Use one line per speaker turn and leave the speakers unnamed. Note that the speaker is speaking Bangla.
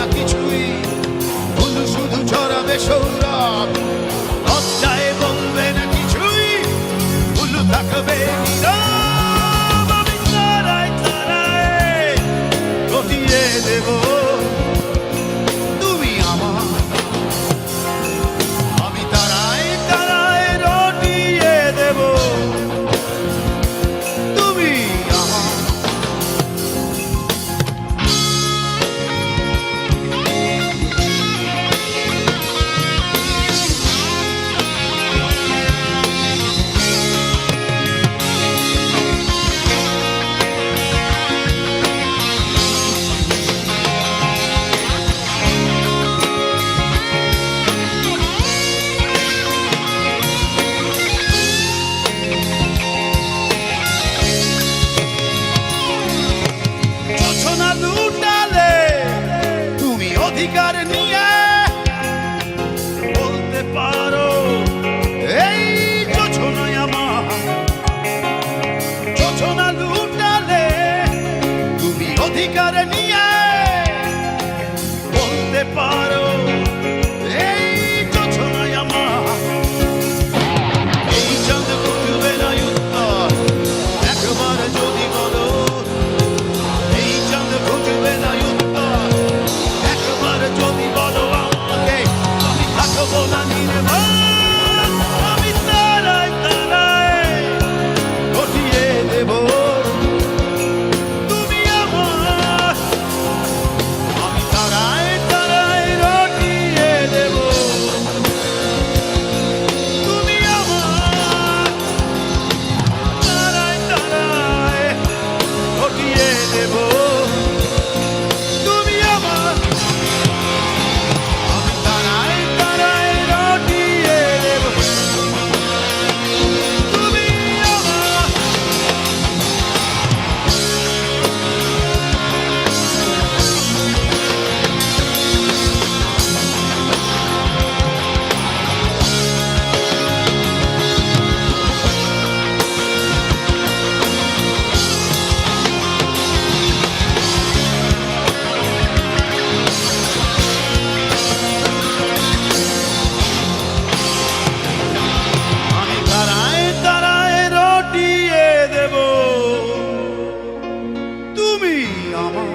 না কিছুই। শুধু চড়াবে সৌরভ লুটালে তুমি অধিকার নিয়ে বলতে পারো এই যোজনায় আমার যোজনা লুটালে তুমি অধিকার নিয়ে বলতে পারো 我们？armor